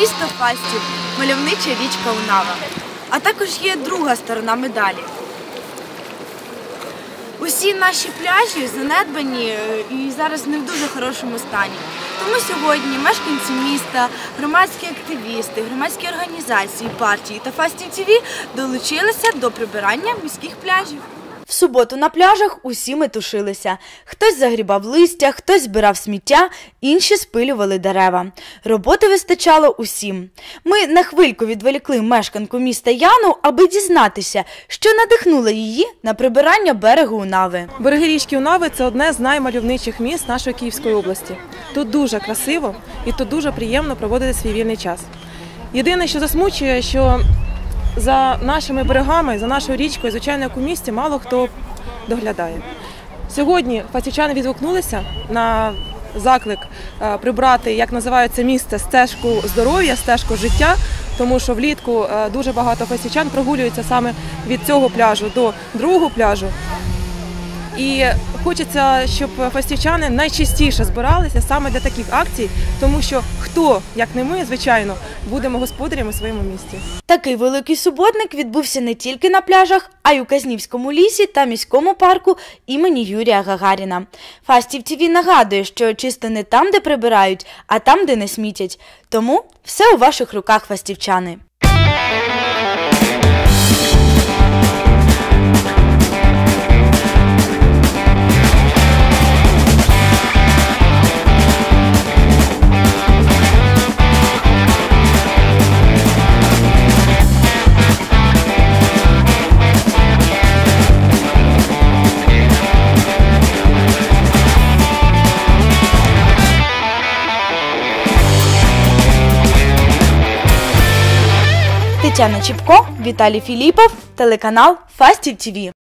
Місто Фастів, мальовнича річка Унава. А також є друга сторона медалі. Усі наші пляжі занедбані е, і зараз не в дуже хорошому стані. Тому сьогодні мешканці міста, громадські активісти, громадські організації, партії та Фастів ТВ долучилися до прибирання міських пляжів. В суботу на пляжах усі метушилися. Хтось загрібав листя, хтось збирав сміття, інші спилювали дерева. Роботи вистачало усім. Ми на хвильку відволікли мешканку міста Яну, аби дізнатися, що надихнуло її на прибирання берегу Унави. Береги річки Унави це одне з наймальовничих міст нашої Київської області. Тут дуже красиво і тут дуже приємно проводити свій вільний час. Єдине, що засмучує, що за нашими берегами, за нашою річкою, звичайно, як у місті, мало хто доглядає. Сьогодні фастівчани відгукнулися на заклик е, прибрати, як називається місце, стежку здоров'я, стежку життя, тому що влітку е, дуже багато фастівчан прогулюються саме від цього пляжу до другого пляжу. І хочеться, щоб фастівчани найчастіше збиралися саме для таких акцій, тому що хто, як не ми, звичайно, будемо господарями у своєму місті. Такий великий суботник відбувся не тільки на пляжах, а й у Казнівському лісі та міському парку імені Юрія Гагаріна. Фастів ТВ нагадує, що чисто не там, де прибирають, а там, де не смітять. Тому все у ваших руках, фастівчани. Тетяна Чіпко, Віталій Філіпов, телеканал Фастів ТВ.